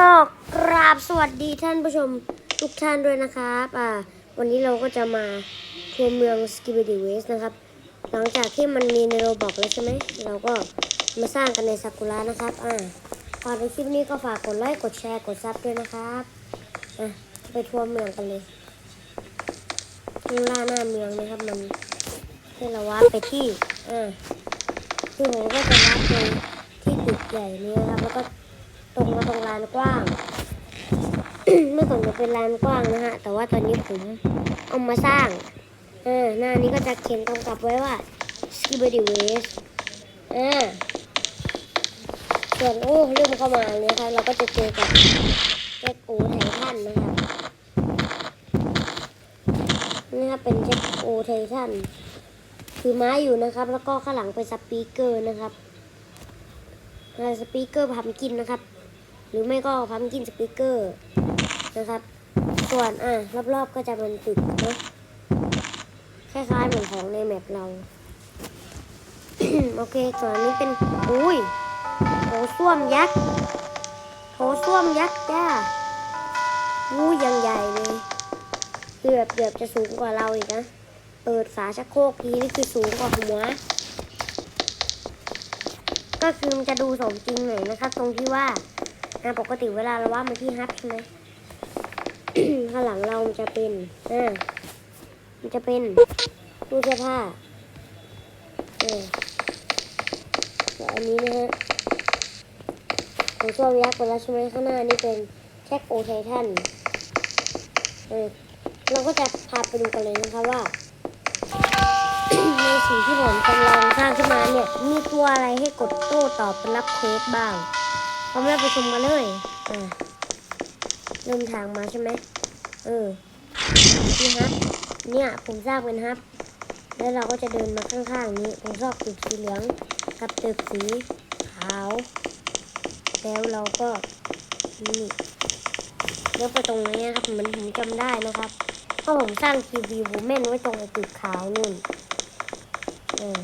ก็กราบสวัสดีท่านผู้ชมทุกท่านด้วยนะครับอ่าวันนี้เราก็จะมาทัวร์เมืองสกิบดีเวสนะครับ หลังจากที่มันมีในโรบอกแล้วใช่ไหมเราก็มาสร้างกันในซากุระนะครับอ่าก่อนในคลิปนี้ก็ฝากกดไลค์กดแชร์กดซับด้วยนะครับอะไปทัวร์เมืองกันเลยข้างล่างหน้าเมืองนะครับมันให้เราวาร์ปไปที่อ่าคือผมก็จะวาร์ปไปที่ตึกใหญ่นี้นะครับแล้วก็ ตรงมาตรงลานกว้าง เมื่อก่อนจะเป็นลานกว้างนะฮะ แต่ว่าตอนนี้ผมเอามาสร้าง เออ หน้านี้ก็จะเขียนกำกับไว้ว่า s k i b b d y Ways อ่าส่วนโอ้เริ่มเข้ามาเลยครับเราก็จะเจอกับแจ็คโอไททันนะครับนี่ครับเป็นแจ็คโอไททันคือไม้อยู่นะครับ แล้วก็ข้างหลังเป็นสปีกเกอร์นะครับสปีกเกอร์พัมกินนะครับ หรือไม่ก็พัมกินสปีกเกอร์นะครับ ส่วนอะรอบๆก็จะเป็นตึกเนะคล้ายๆเหมือนของในแมปเรา โอเค ส่วนนนี้เป็นอุ้ยโถส้วมยักษ์โถส้วมยักษ์จ้าอู้ยังใหญ่เลยเกือบเกือบจะสูงกว่าเราอีกนะ เปิดฝาชักโครกทีนี่คือสูงกว่าหัว ก็คือมันจะดูสมจริงหน่อยนะครับ ตรงที่ว่า อ่าปกติเวลาเราว่าดมันที่ฮับใช่ไหมข้างหลังเรามันจะเป็นอ่ามันจะเป็นตู้เสื้อผ้าเออส่วอันนี้นะฮะของช่วงยักษ์ไปแล้วใช่ไหมข้างหน้านี่เป็นแท็กโอไททันเออเราก็จะพาไปดูกันเลยนะคะว่าในสิ่งที่ผมกำลังสร้างขึ้นมาเนี่ย มีตัวอะไรให้กดโต้ตอบเป็นรับเควสบ้าง พร้อมแล้วไปชมกันเลยอ่าเริ่มทางมาใช่ไหมเออนี่ฮับ เนี่ยผมสร้างเป็นฮับ แล้วเราก็จะเดินมาข้างๆนี้ ผมชอบตึกสีเหลืองกับตึกสีขาว แล้วเราก็นี่เลี้ยวไปตรงนี้นะครับเหมือนผมจำได้นะครับเพราะผมสร้างทีวีบูแมนไว้ตรงไอ้ตึกขาวนู่นเออ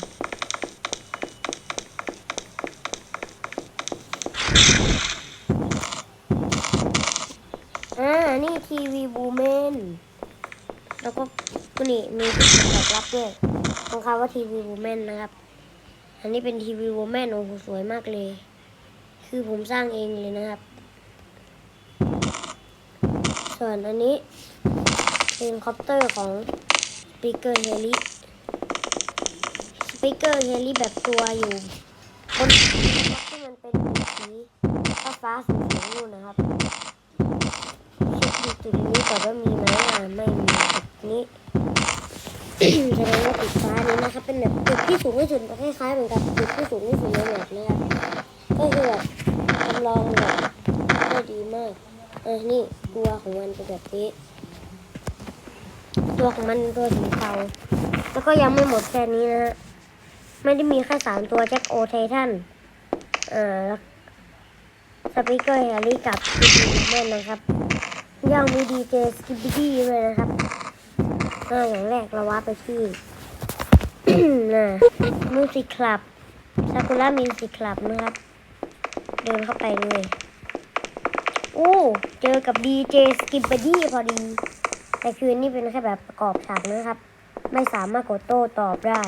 อ่า นี่ ทีวีบูแมนแล้วก็นี่มีที่ตอบรับด้วยตรงคำว่าทีวีวูแมนนะครับ อันนี้เป็นทีวีวูแมนโอ้โหสวยมากเลย คือผมสร้างเองเลยนะครับ ส่วนอันนี้เป็นคอปเตอร์ของสปีกเกอร์เฮลิสปีกเกอร์เฮลิแบบตัวอยู่บนที่มันเป็นสีฟ้าฟ้าๆสูงๆนู่นนะครับ จุดนี้ก่อนว่ามีไหมอ่าไม่มีจุดนี้แสดงว่าตึกฟ้านี้นะครับเป็นแบบตึกที่สูงที่สุดคล้ายๆเหมือนกับตึกที่สูงที่สุดในแมปนะครับก็คือแบบจำลองแบบได้ดีมากอะนี่ตัวของมันเป็นแบบนี้ตัวของมันตัวสีเทาแล้วก็ยังไม่หมดแค่นี้นะฮะไม่ได้มีแค่สามตัวแจ็คโอไททันอ่าแล้วสปีกเกอร์แฮร์รี่กับดิจิแมนนะครับ ยังมีดีเจสกิบบิดี้ด้วยนะครับอ่าอย่างแรกเราว่าไปที่น่ะมิวสิคลับซากุระมิวสิคลับนะครับ เดินเข้าไปเลยโอ้เจอกับดีเจสกิปดี้พอดี แต่คืนนี้เป็นแค่แบบประกอบฉากนะครับ ไม่สามารถกดโต้ตอบได้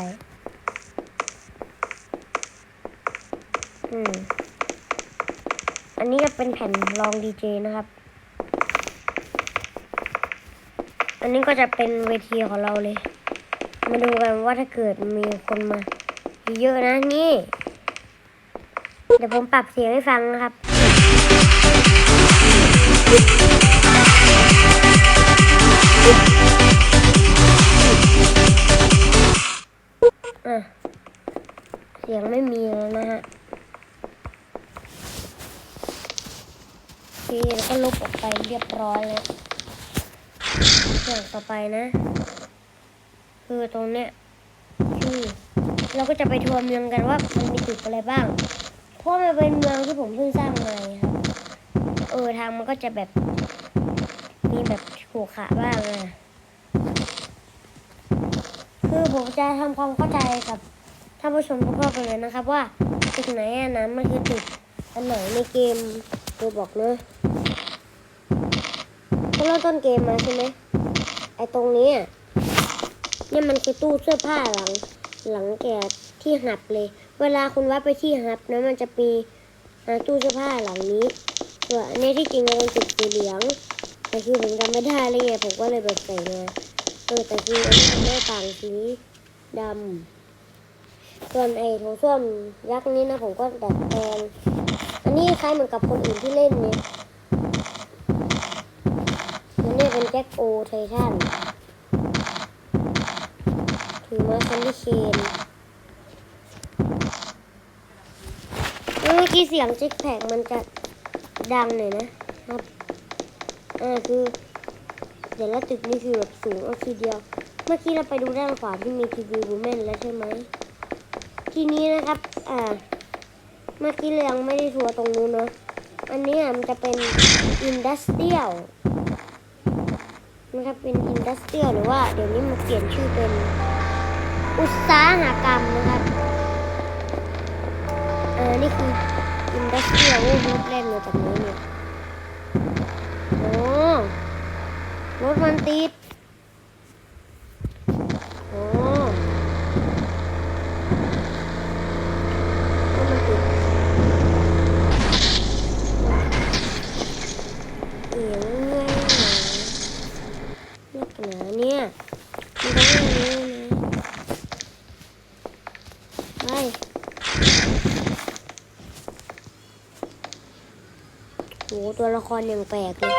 อืม อันนี้ก็เป็นแผ่นรองดีเจนะครับ อั นนี้ก็จะเป็นเวทีของเราเลย มาดูกันว่าถ้าเกิดมีคนมา เยอะนะนี่ เดี๋ยวผมปรับเสียงให้ฟังนะครับ เสียงไม่มีแล้วนะฮะโอเคแล้วก็ลบออกไปเรียบร้อยแล้ว อย่างต่อไปนะ คือตรงเนี้ยคือเราก็จะไปทัวร์เมืองกันว่ามันมีตึกอะไรบ้าง เพราะมันเป็นเมืองที่ผมเพิ่งสร้างมาไงครับเออทางมันก็จะแบบ มีแบบขรุขระบ้างอะคือผมจะทำความเข้าใจกับท่านผู้ชมทุกคนไปเลยนะครับ ว่าตึกไหนอะนะมันคือตึกอันไหนในเกมตัวบอกเนอะ เริ่มต้นเกมมาใช่ไหมไอตรงนี้เนี่ยมันคือตู้เสื้อผ้าหลัง หลังแกที่หับเลย เวลาคุณวัดไปที่หับนะมันจะมีตู้เสื้อผ้าหลังนี้ส่วนอันที่จริงมันเป็นจุดสีเหลืองแต่คือผมจำไม่ได้เลยไงผมก็เลยแบบใส่มาเออแต่คืออันนี้มันไม่ต่างสีดำส่วนไอ้โถส้วมยักษ์นี้นะผมก็ดัดแปลงอันนี้คล้ายเหมือนกับคนอื่นที่เล่นเนี่ย อันนี้เป็นแจ็คโอไททันถือมาคันที่เคนเมื่อกี้เสียงจิ๊กแพกมันจะดังหน่อยนะครับอ่าคือเดี๋ยวละตึกนี่คือแบบสูงเอาทีเดียว เมื่อกี้เราไปดูด้านขวาที่มีทีวีบูแมนแล้วใช่ไหมทีนี้นะครับอ่าเมื่อกี้เรายังไม่ได้ทัวร์ตรงนู้นเนาะอันนี้มันจะเป็นอินดัสเ i รียล นะครับเป็นอินดัสเทรียลหรือว่าเดี๋ยวนี้มันเปลี่ยนชื่อเป็นอุตสาหกรรมนะครับ เออ นี่คืออินดัสเทรียลรถเล่นมาจากนี้เนี่ยโอ้รถมันติด โอ้รถมันติดเอียงไงนักหนาเนี่ยมันก็ไม่รู้นะไป โหตัวละครอย่างแปลกเลย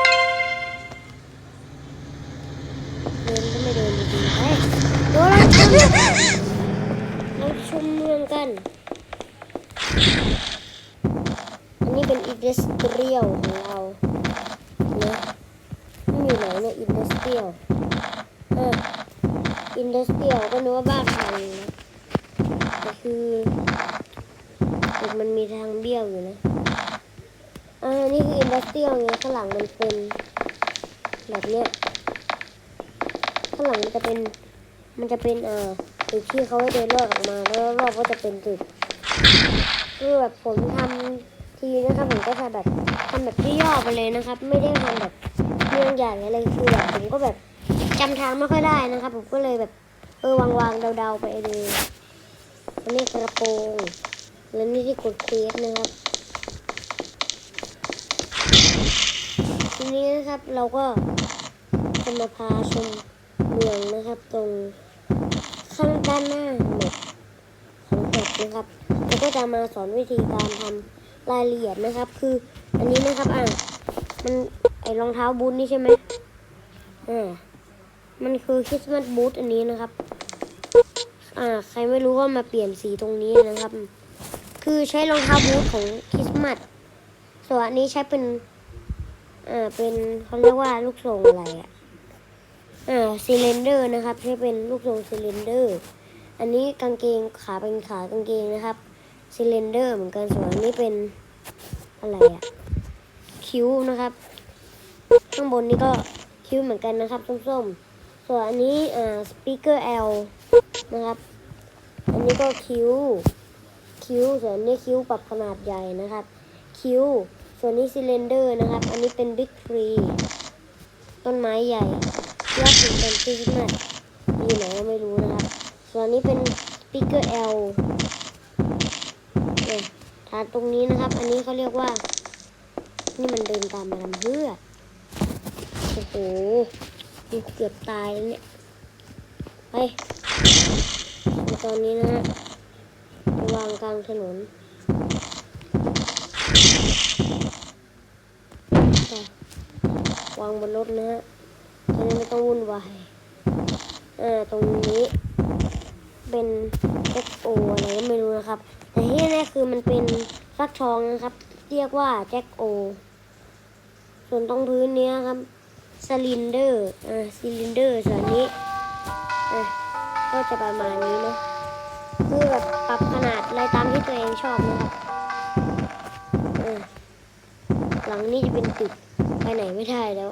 เดินก็ไม่เดินดีๆไปโดนแล้วชมเราชมเมืองกัน อันนี้เป็นอินดัสเทรียลของเรานะนี่อยู่ไหนเนี่ยอินดัสเทรียลอะอินดัสเทรียลก็นึกว่าบ้านใครนะแต่คือมันมีทางเบี้ยวอยู่นะ นี่คืออินดัสเทรียลไงข้างหลังมันเป็นแบบเนี้ยข้างหลังมันจะเป็น มันจะเป็นเอ่อตึกที่เขาให้เดินรอดออกมา แล้วรอบก็จะเป็นตึกคือแบบผมทำทีนะครับผมก็จะแบบทำแบบที่ย่อไปเลยนะครับ ไม่ได้ทำแบบเรื่องใหญ่อะไรคือแบบผมก็แบบจำทางไม่ค่อยได้นะครับ ผมก็เลยแบบเออวางวางๆเดาๆไปเลยอันนี้กระโปรงแล้วนี่ที่กดเควสนะครับ นี้นะครับ เราก็จะมาพาชมเมืองนะครับ ตรงข้างด้านหน้าแมปของแมปนะครับแล้วก็จะมาสอนวิธีการทำรายละเอียดนะครับ คืออันนี้นะครับอะมันไอรองเท้าบูทนี่ใช่ไหมอ่ามันคือคริสต์มาสบูทอันนี้นะครับ อ่า ใครไม่รู้ก็มาเปลี่ยนสีตรงนี้นะครับ คือใช้รองเท้าบูทของคริสต์มาสส่วนอันนี้ใช้เป็น อ่าเป็นเขาเรียกว่าลูกทรงอะไรอะอ่าซิลินเดอร์นะครับใช้เป็นลูกทรงซิลินเดอร์ อันนี้กางเกงขาเป็นขากางเกงนะครับซิลินเดอร์เหมือนกันส่วนอันนี้เป็นอะไรอะคิ้วนะครับ ข้างบนนี้ก็คิ้วเหมือนกันนะครับส้มๆส่วนอันนี้อ่าสปีกเกอร์ L นะครับ อันนี้ก็คิ้วคิ้วส่วนนนี้คิ้วปรับขนาดใหญ่นะครับ คิ้ว ส่วนนี้ซิลินเดอร์นะครับ อันนี้เป็นบิ๊กทรีต้นไม้ใหญ่ยอดถึงเป็นคริสต์มาสอยู่ไหนก็ไม่รู้นะครับ ส่วนนี้เป็นปีกเกอร์ L เนี่ยฐานตรงนี้นะครับ อันนี้เขาเรียกว่า นี่มันเดินตามมาทำเพื่อโอ้โหมันเกือบตายแล้วเนี่ย ไปตอนนี้นะฮะวางกลางถนนไป วางบนรถนะฮะจะได้ไม่ต้องวุ่นวายอ่าตรงนี้เป็นแจ็คโออะไรก็ไม่รู้นะครับ แต่ที่แน่คือมันเป็นฟักทองนะครับ เรียกว่าแจ็คโอส่วนตรงพื้นเนี้ยครับซิลินเดอร์อ่าซิลินเดอร์ส่วนนี้อะก็จะประมาณนี้นะคือแบบปรับขนาดอะไรตามที่ตัวเองชอบนะครับอ่าหลังนี้จะเป็นตึก ไปไหนไม่ได้แล้ว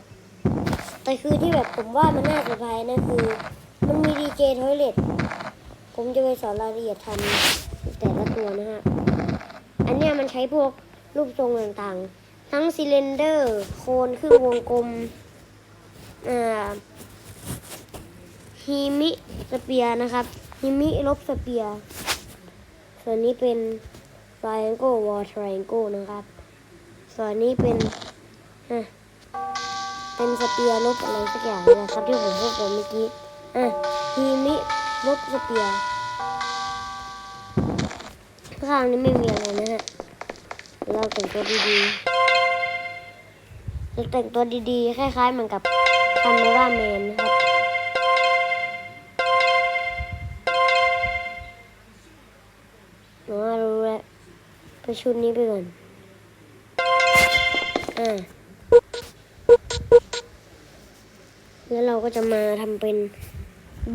แต่คือที่แบบผมว่ามันน่าเซอร์ไพรส์นะคือ มันมีดีเจทอยเลตผมจะไปสอนรายละเอียดทำแต่ละตัวนะฮะ อันเนี้ยมันใช้พวกรูปทรงต่างๆ ทั้งซิลินเดอร์ โคนครึ่งวงกลมเอ่อฮิมิสเปียนะครับฮิมิลบสเปียส่วนนี้เป็น triangle war triangle นะครับ ส่วนนี้เป็นอะ เป็นสเปียร์ลบอะไรสักอย่างนะครับที่ผมพูดไปเมื่อกี้อะฮิมิลบสเปียร์ข้างนี้ไม่มีอะไรนะฮะเราแต่งตัวดีๆเราแต่งตัวดีๆคล้ายๆเหมือนกับคาเมราแมนนะครับหนูว่ารู้แล้วไปชุดนี้ไปก่อนอ่า แล้วเราก็จะมาทำเป็น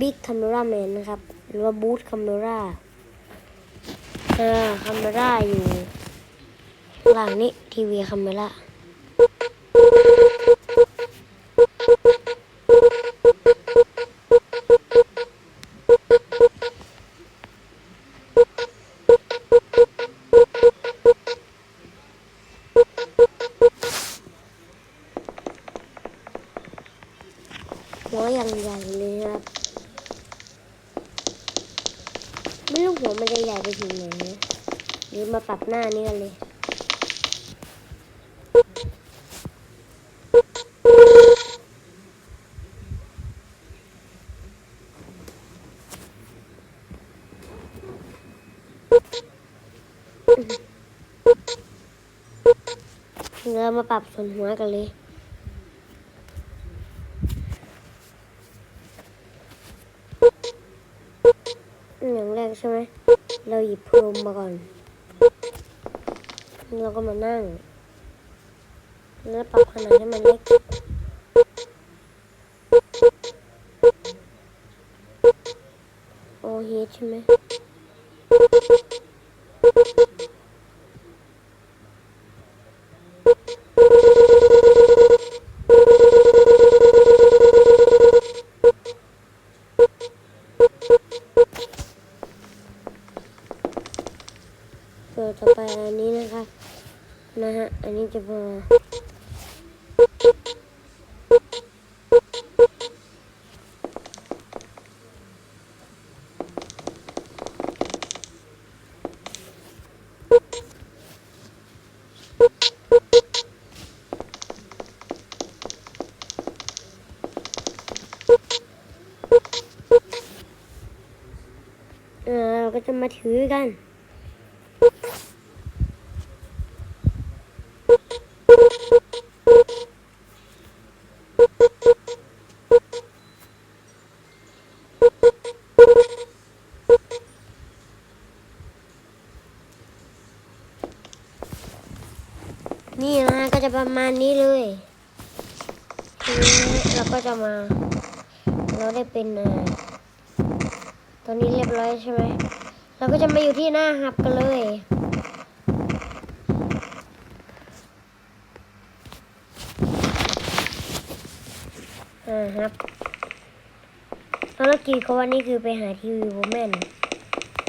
บิ๊กคัมเมราแมนนะครับ หรือว่าบูธคาเมราเอ่า Camera อยู่หลังนี้ทีวีคัมเรรา ไม่รู้หัวมันจะใหญ่ไปถึงไหนนะหรือมาปรับหน้านี่กันเลยเรามาปรับส่วนหัวกันเลย อย่างแรกใช่ไหม เราหยิบพรมมาก่อน เราก็มานั่ง แล้วปรับขนาดให้มันเล็กโอเฮใช่ไหม ตัวต่อไปอันนี้นะคะนะฮะ อันนี้จะพอเออเราก็จะมาถือกันนะฮะก็จะ ประมาณนี้เลยทีนี้เราก็จะมา เราได้เป็นตอนนี้เรียบร้อยใช่ไหมเราก็จะมาอยู่ที่หน้าฮับกันเลยอ่าครับภารกิจของวันนี้คือไปหาทีวีโวแมน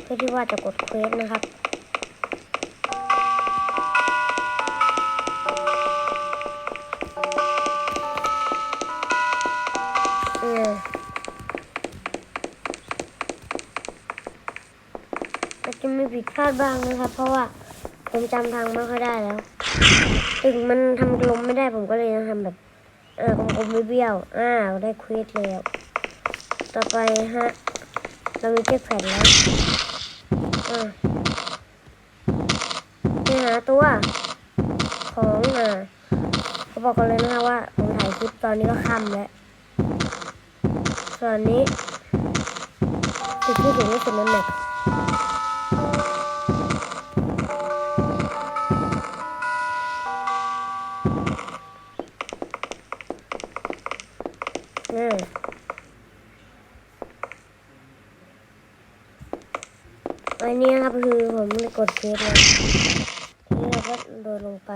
เพื่อที่ว่าจะกดเควสนะครับาดบ้างนะครับ เพราะว่าผมจำทางไม่ค่อยได้แล้ว ถึงมันทำกลมไม่ได้ผมก็เลยต้องทำแบบเออกลมๆไม่เบี้ยวอ่าได้ควสแล้ว ต่อไปฮะ เรามีเจ็คแผ่นแล้วอ่าไปหาตัว ของอ่าเขาบอกกันเลยนะคะว่าผมถ่ายคลิปตอนนี้ก็ค่ำแล้ว ส่วนนี้จุดที่ถึงที่สุดนั่นแหละ นนี้ครับคือผมได้กดเฟแล้วทีนี้เราก็โดนลงไป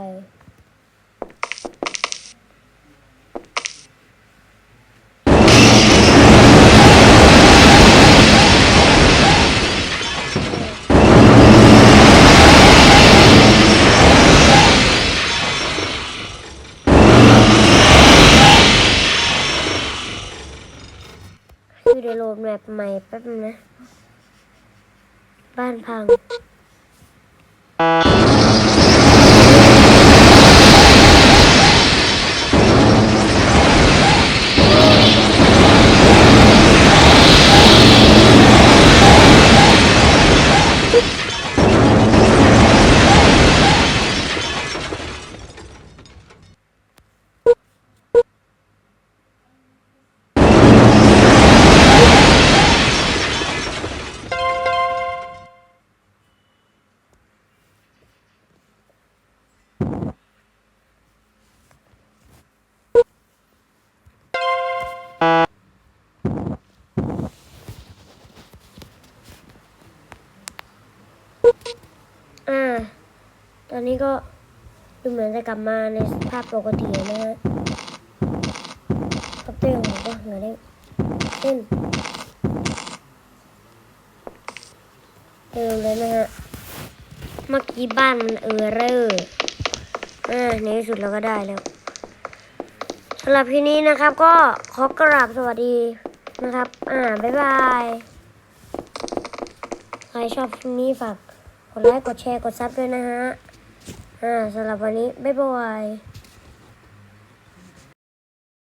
ดี๋ยวโหลดแมปใหม่แป๊บนึงนะ บ้านพัง ตอนนี้ก็ดูเหมือนจะกลับมาในสภาพปกติแล้วนะฮะก็เต้นหรือว่าเหงื่อได้เต้นเติมเลยนะฮะ เมื่อกี้บ้านมันเออเรอร์อ่าในที่สุดเราก็ได้แล้วสำหรับทีนี้นะครับ ก็ขอกราบสวัสดีนะครับ อ่า บ๊ายบาย ใครชอบคลิปนี้ฝากกดไลค์ กดแชร์ กดซับด้วยนะฮะ อ่าสำหรับวันนี้ บ๊ายบาย